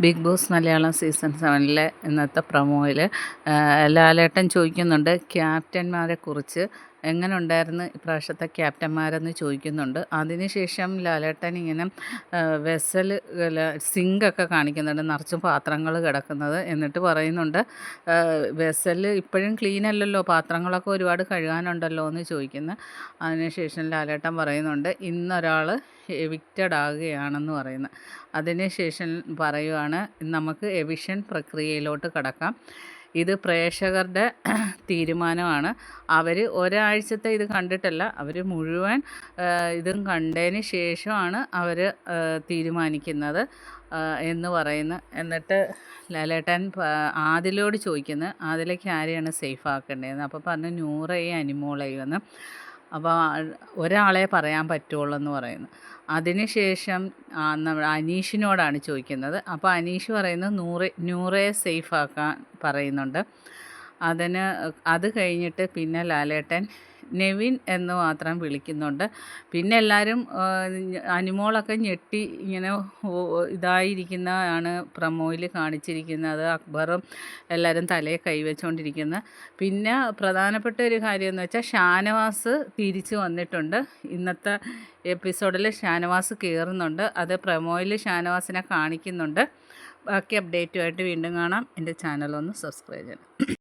Big Boss Malayalam season സെവനിലെ ഇന്നത്തെ പ്രൊമോയിൽ ലാലേട്ടൻ ചോദിക്കുന്നുണ്ട് ക്യാപ്റ്റന്മാരെ കുറിച്ച് എങ്ങനെ ഉണ്ടായിരുന്നു ഇപ്രാവശ്യത്തെ ക്യാപ്റ്റന്മാരെന്ന് ചോദിക്കുന്നുണ്ട്. അതിനുശേഷം ലാലേട്ടൻ ഇങ്ങനെ വെസൽ സിങ്കൊക്കെ കാണിക്കുന്നുണ്ട്. നിറച്ചും പാത്രങ്ങൾ കിടക്കുന്നത് എന്നിട്ട് പറയുന്നുണ്ട് വെസൽ ഇപ്പോഴും ക്ലീൻ അല്ലല്ലോ പാത്രങ്ങളൊക്കെ ഒരുപാട് കഴുകാനുണ്ടല്ലോ എന്ന് ചോദിക്കുന്നു. അതിനുശേഷം ലാലേട്ടൻ പറയുന്നുണ്ട് ഇന്നൊരാൾ എവിക്റ്റഡ് ആകുകയാണെന്ന് പറയുന്നത് അതിനുശേഷം പറയുവാണ് നമുക്ക് എവിഷൻ പ്രക്രിയയിലോട്ട് കടക്കാം. ഇത് പ്രേക്ഷകരുടെ തീരുമാനമാണ്. അവർ ഒരാഴ്ചത്തെ ഇത് കണ്ടിട്ടല്ല അവർ മുഴുവൻ ഇതും കണ്ടതിന് ശേഷമാണ് അവർ തീരുമാനിക്കുന്നത് എന്ന് പറയുന്നു. എന്നിട്ട് ലാലേട്ടൻ ആദിലോട് ചോദിക്കുന്നത് ആദിലേക്ക് ആരെയാണ് സേഫ് ആക്കേണ്ടതെന്ന്? അപ്പോൾ പറഞ്ഞു നൂറയും അനിമോളയും എന്ന്. അപ്പോൾ ഒരാളെ പറയാൻ പറ്റുള്ളൂ എന്ന് പറയുന്നു. അതിന് ശേഷം അനീഷിനോടാണ് ചോദിക്കുന്നത്. അപ്പോൾ അനീഷ് പറയുന്നത് നൂറ് നൂറയെ സേഫ് ആക്കാൻ പറയുന്നുണ്ട്. അതിന് അത് കഴിഞ്ഞിട്ട് പിന്നെ ലാലേട്ടൻ നെവിൻ എന്ന് മാത്രം വിളിക്കുന്നുണ്ട്. പിന്നെ എല്ലാവരും അനിമോളൊക്കെ ഞെട്ടി ഇങ്ങനെ ഇതായിരിക്കുന്നതാണ് പ്രമോയിൽ കാണിച്ചിരിക്കുന്നത്. അക്ബറും എല്ലാവരും തലയെ കൈവച്ചുകൊണ്ടിരിക്കുന്നത് പിന്നെ പ്രധാനപ്പെട്ട ഒരു കാര്യം എന്ന് വെച്ചാൽ ഷാനവാസ് തിരിച്ചു വന്നിട്ടുണ്ട്. ഇന്നത്തെ എപ്പിസോഡിൽ ഷാനവാസ് കയറുന്നുണ്ട് അത് പ്രമോയിൽ ഷാനവാസിനെ കാണിക്കുന്നുണ്ട്. ബാക്കി അപ്ഡേറ്റുമായിട്ട് വീണ്ടും കാണാം. എന്റെ ചാനലൊന്ന് സബ്സ്ക്രൈബ് ചെയ്യണം.